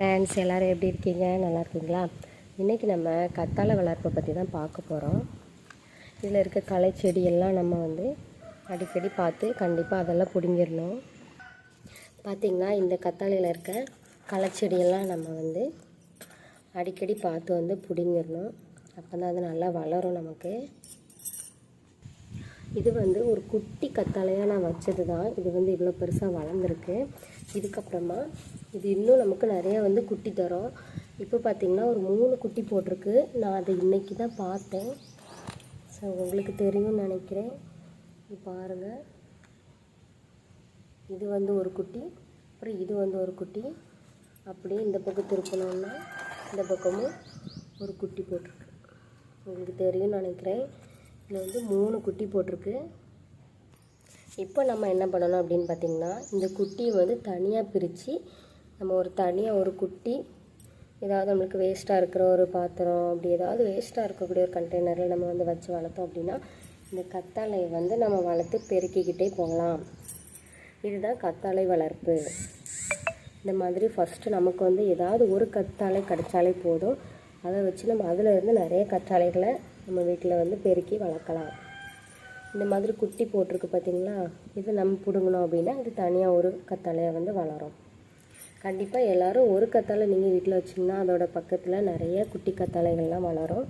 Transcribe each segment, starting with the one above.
Friends எல்லோரும் எப்படி இருக்கீங்க? நல்லா இருக்கீங்களா? இன்றைக்கி நம்ம கத்தாழை வளர்ப்பை பற்றி தான் பார்க்க போகிறோம் இதில் இருக்க களை செடியெல்லாம் நம்ம வந்து அடிக்கடி பார்த்து கண்டிப்பாக அதெல்லாம் பிடுங்கிடணும். பார்த்திங்கன்னா இந்த கத்தாழையில் இருக்க களை செடியெல்லாம் நம்ம வந்து அடிக்கடி பார்த்து வந்து பிடுங்கிடணும். அப்போ தான் அது நல்லா வளரும் நமக்கு. இது வந்து ஒரு குட்டி கத்தாழையாக நான் வச்சது தான் இது வந்து இவ்வளோ பெருசாக வளர்ந்துருக்கு. இதுக்கப்புறமா இது இன்னும் நமக்கு நிறைய வந்து குட்டி தரும். இப்போ பார்த்திங்கன்னா ஒரு மூணு குட்டி போட்டிருக்கு. நான் அதை இன்றைக்கி தான் பார்த்தேன். ஸோ உங்களுக்கு தெரியும்னு நினைக்கிறேன். இது பாருங்கள் இது வந்து ஒரு குட்டி. அப்புறம் இது வந்து ஒரு குட்டி. அப்படியே இந்த பக்கம் திருப்பணும்னா இந்த பக்கமும் ஒரு குட்டி போட்டிருக்கு. உங்களுக்கு தெரியும்னு நினைக்கிறேன். இதில் வந்து மூணு குட்டி போட்டிருக்கு. இப்போ நம்ம என்ன பண்ணணும் அப்படின்னு பார்த்திங்கன்னா இந்த குட்டியை வந்து தனியாக பிரித்து நம்ம ஒரு தனியாக ஒரு குட்டி ஏதாவது நம்மளுக்கு வேஸ்ட்டாக இருக்கிற ஒரு பாத்திரம் அப்படி ஏதாவது வேஸ்ட்டாக இருக்கக்கூடிய ஒரு கண்டெய்னரில் நம்ம வந்து வச்சு வளர்த்தோம் அப்படின்னா இந்த கத்தாழையை வந்து நம்ம வளர்த்து பெருக்கிக்கிட்டே போகலாம். இதுதான் கத்தாழை வளர்ப்பு. இந்த மாதிரி ஃபஸ்ட்டு நமக்கு வந்து ஏதாவது ஒரு கத்தாழை கிடைச்சாலே போதும். அதை வச்சு நம்ம அதிலிருந்து நிறைய கற்றாழைகளை நம்ம வீட்டில் வந்து பெருக்கி வளர்க்கலாம். இந்த மாதிரி குட்டி போட்டிருக்கு பார்த்தீங்களா? இது நம்ம பிடுங்கணும் அப்படின்னா இது தனியாக ஒரு கத்தாழையாக வந்து வளரும். கண்டிப்பாக எல்லோரும் ஒரு கத்தாழை நீங்கள் வீட்டில் வச்சிங்கன்னா அதோடய பக்கத்தில் நிறைய குட்டி கத்தாழைகள்லாம் வளரும்.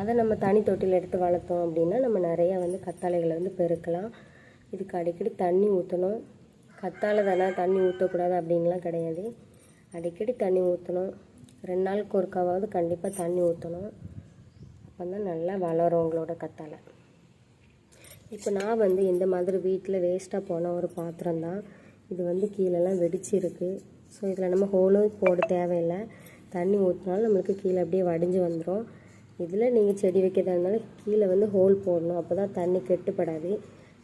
அதை நம்ம தனி தொட்டியில் எடுத்து வளர்த்தோம் அப்படின்னா நம்ம நிறையா வந்து கத்தாழைகளை வந்து பெருக்கலாம். இதுக்கு அடிக்கடி தண்ணி ஊற்றணும் கத்தாழை தானே தண்ணி ஊற்றக்கூடாது அப்படின்லாம் கிடையாது. அடிக்கடி தண்ணி ஊற்றணும் ரெண்டு நாளுக்கு ஒருக்காவது கண்டிப்பாக தண்ணி ஊற்றணும் அப்போ தான் நல்லா வளரும் உங்களோட கத்தாழை இப்போ நான் வந்து இந்த மாதிரி வீட்டில் வேஸ்ட்டாக போன ஒரு பாத்திரம் தான் இது வந்து கீழெல்லாம் வெடிச்சிருக்கு. ஸோ இதில் நம்ம ஹோலும் போட தேவையில்லை. தண்ணி ஊற்றினாலும் நம்மளுக்கு கீழே அப்படியே வடிஞ்சு வந்துடும் இதில் நீங்கள் செடி வைக்கிறதா இருந்தாலும் கீழே வந்து ஹோல் போடணும். அப்போ தான் தண்ணி கெட்டுப்படாது.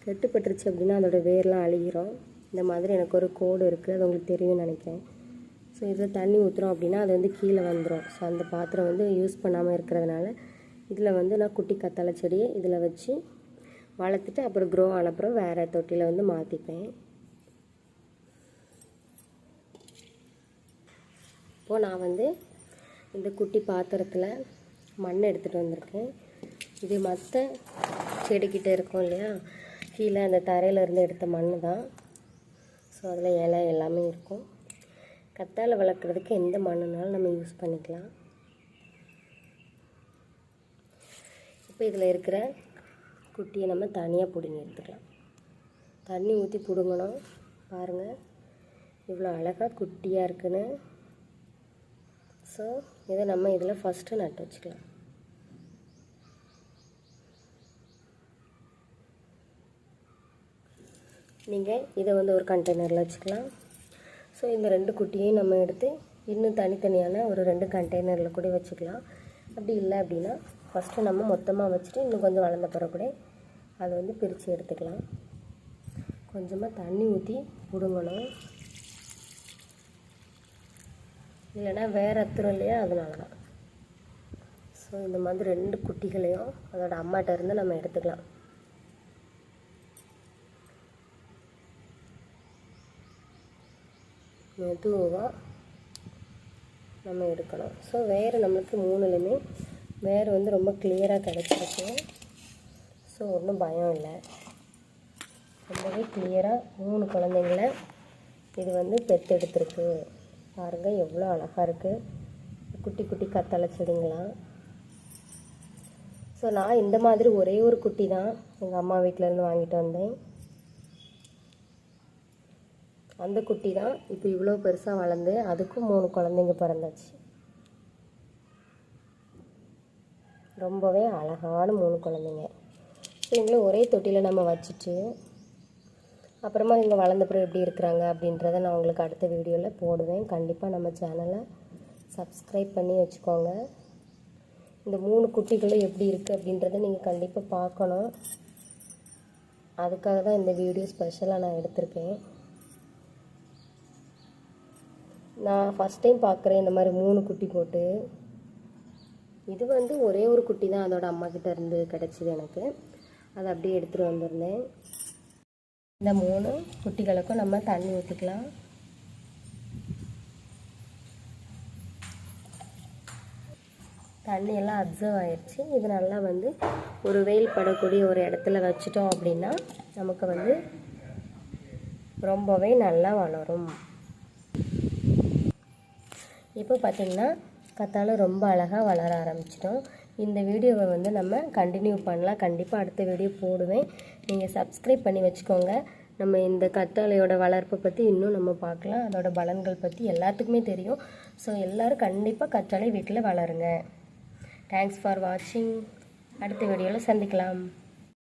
கெட்டுப்பட்டுருச்சு அப்படின்னா அதோடய வேர்லாம் அழுகிறோம் இந்த மாதிரி எனக்கு ஒரு கோடு இருக்குது அது உங்களுக்கு தெரியும்னு நினைக்கிறேன். ஸோ இதில் தண்ணி ஊற்றுறோம் அப்படின்னா அது வந்து கீழே வந்துடும் ஸோ அந்த பாத்திரம் வந்து யூஸ் பண்ணாமல் இருக்கிறதுனால இதில் வந்து நான் குட்டி கத்தாழை செடியை இதில் வச்சு வளர்த்துட்டு அப்புறம் க்ரோ ஆனப்புறம் வேறு தொட்டியில் வந்து மாற்றிப்பேன் இப்போது நான் வந்து இந்த குட்டி பாத்திரத்தில் மண் எடுத்துகிட்டு வந்திருக்கேன். இது மற்ற செடிக்கிட்ட இருக்கும் இல்லையா? கீழே அந்த தரையிலேருந்து எடுத்த மண் தான் ஸோ அதில் இலை எல்லாமே இருக்கும். கத்தால் வளர்க்குறதுக்கு எந்த மண்ணுனாலும் நம்ம யூஸ் பண்ணிக்கலாம். இப்போ இதில் இருக்கிற குட்டியை நம்ம தனியாக பிடுங்கி எடுத்துக்கலாம். தண்ணி ஊற்றி பிடுங்கணும். பாருங்கள் இவ்வளோ அழகாக குட்டியாக இருக்குன்னு. ஸோ இதை நம்ம இதில் ஃபஸ்ட்டு நட்டு வச்சுக்கலாம். நீங்கள் இதை வந்து ஒரு கண்டெய்னரில் வச்சுக்கலாம். ஸோ இந்த ரெண்டு குட்டியையும் நம்ம எடுத்து இன்னும் தனித்தனியான ஒரு ரெண்டு கண்டெய்னரில் கூட வச்சுக்கலாம். அப்படி இல்லை அப்படின்னா ஃபஸ்ட்டு நம்ம மொத்தமாக வச்சுட்டு இன்னும் கொஞ்சம் வளர்ந்த பிறகு கூட அதை வந்து பிரித்து எடுத்துக்கலாம். கொஞ்சமாக தண்ணி ஊற்றி பிடுங்கணும் இல்லைன்னா வேறு அத்துரும் இல்லையா அதனால தான் ஸோ இந்த மாதிரி ரெண்டு குட்டிகளையும் அதோட அம்மாட்ட இருந்து நம்ம எடுத்துக்கலாம். மெதுவாக நம்ம எடுக்கணும். ஸோ வேறு நம்மளுக்கு மூணுலேயுமே வேறு வந்து ரொம்ப கிளியராக கிடச்சிருக்கு. ஸோ ஒன்றும் பயம் இல்லை. ரொம்பவே கிளியராக மூணு குழந்தைங்கள இது வந்து பெற்றெடுத்துருக்கு பாருங்கள் எவ்வளோ அழகாக இருக்குது குட்டி குட்டி கத்தலை செடிங்களாம் ஸோ நான் இந்த மாதிரி ஒரே ஒரு குட்டி தான் எங்கள் அம்மா வீட்டிலேருந்து வாங்கிட்டு வந்தேன். அந்த குட்டி தான் இப்போ இவ்வளோ பெருசாக வளர்ந்து அதுக்கும் மூணு குழந்தைங்க பிறந்தாச்சு. ரொம்பவே அழகான மூணு குழந்தைங்க. பிள்ளைங்களும் ஒரே தொட்டியில் நம்ம வச்சுட்டு அப்புறமா இவங்க வளர்ந்த பிறகு எப்படி இருக்கிறாங்க அப்படின்றத நான் உங்களுக்கு அடுத்த வீடியோவில் போடுவேன். கண்டிப்பாக நம்ம சேனலை சப்ஸ்கிரைப் பண்ணி வச்சுக்கோங்க. இந்த மூணு குட்டிகளும் எப்படி இருக்குது அப்படின்றத நீங்கள் கண்டிப்பாக பார்க்கணும். அதுக்காக தான் இந்த வீடியோ ஸ்பெஷலாக நான் எடுத்திருக்கேன். நான் ஃபஸ்ட் டைம் பார்க்குறேன் இந்த மாதிரி மூணு குட்டி போட்டு. இது வந்து ஒரே ஒரு குட்டி தான் அதோட அம்மாக்கிட்ட இருந்து கிடச்சிது எனக்கு. அதை அப்படியே எடுத்துகிட்டு வந்துருந்தேன். இந்த மூணு குட்டிகளுக்கும் நம்ம தண்ணி ஊற்றிக்கலாம் தண்ணியெல்லாம் அப்சர்வ் ஆயிடுச்சு இது நல்லா வந்து ஒரு வெயில் படக்கூடிய ஒரு இடத்துல வச்சிட்டோம் அப்படின்னா நமக்கு வந்து ரொம்பவே நல்லா வளரும். இப்போ பார்த்திங்கன்னா கத்தாழை ரொம்ப அழகாக வளர ஆரம்பிச்சிட்டோம். இந்த வீடியோவை வந்து நம்ம கண்டினியூ பண்ணலாம். கண்டிப்பாக அடுத்த வீடியோ போடுவேன். நீங்கள் சப்ஸ்கிரைப் பண்ணி வச்சுக்கோங்க. நம்ம இந்த கத்தாழையோட வளர்ப்பை பற்றி இன்னும் நம்ம பார்க்கலாம். அதோட பலன்கள் பற்றி எல்லாத்துக்குமே தெரியும். ஸோ எல்லோரும் கண்டிப்பாக கற்றாழை வீட்டில் வளருங்க. தேங்க்ஸ் ஃபார் வாட்சிங் அடுத்த வீடியோவில் சந்திக்கலாம்.